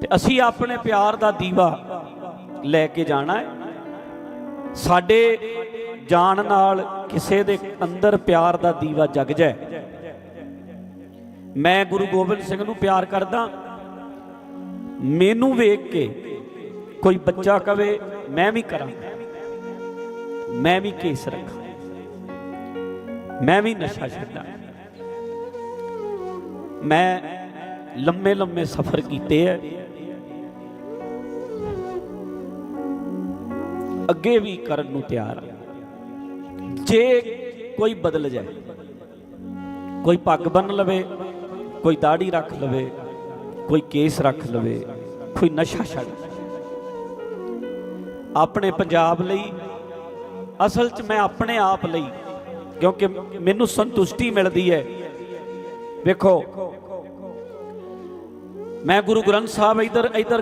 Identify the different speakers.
Speaker 1: ਤੇ ਅਸੀਂ ਆਪਣੇ ਪਿਆਰ ਦਾ ਦੀਵਾ ਲੈ ਕੇ ਜਾਣਾ ਹੈ। ਸਾਡੇ ਜਾਣ ਨਾਲ ਕਿਸੇ ਦੇ ਅੰਦਰ ਪਿਆਰ ਦਾ ਦੀਵਾ ਜਗ ਜਾਏ। ਮੈਂ ਗੁਰੂ ਗੋਬਿੰਦ ਸਿੰਘ ਨੂੰ ਪਿਆਰ ਕਰਦਾ। ਮੈਨੂੰ ਵੇਖ ਕੇ ਕੋਈ ਬੱਚਾ ਕਵੇ, ਮੈਂ ਵੀ ਕਰਾਂ ਮੈਂ ਵੀ ਕੇਸ ਰੱਖਾਂ। ਮੈਂ ਵੀ ਨਸ਼ਾ ਛੱਡਾਂ। ਮੈਂ ਲੰਮੇ ਲੰਮੇ ਸਫ਼ਰ ਕੀਤੇ ਐ। ਅੱਗੇ ਵੀ ਕਰਨ ਨੂੰ ਤਿਆਰ ਜੇ ਕੋਈ ਬਦਲ ਜਾਏ, ਕੋਈ ਪੱਗ ਬੰਨ ਲਵੇ, ਕੋਈ ਦਾੜੀ ਰੱਖ ਲਵੇ, ਕੋਈ ਕੇਸ ਰੱਖ ਲਵੇ, ਕੋਈ ਨਸ਼ਾ ਛੱਡ ਆਪਣੇ ਪੰਜਾਬ ਲਈ, ਅਸਲ 'ਚ ਮੈਂ ਆਪਣੇ ਆਪ ਲਈ, ਕਿਉਂਕਿ ਮੈਨੂੰ ਸੰਤੁਸ਼ਟੀ ਮਿਲਦੀ ਹੈ ਵੇਖੋ ਮੈਂ ਗੁਰੂ ਗ੍ਰੰਥ ਸਾਹਿਬ ਇਧਰ ਇਧਰ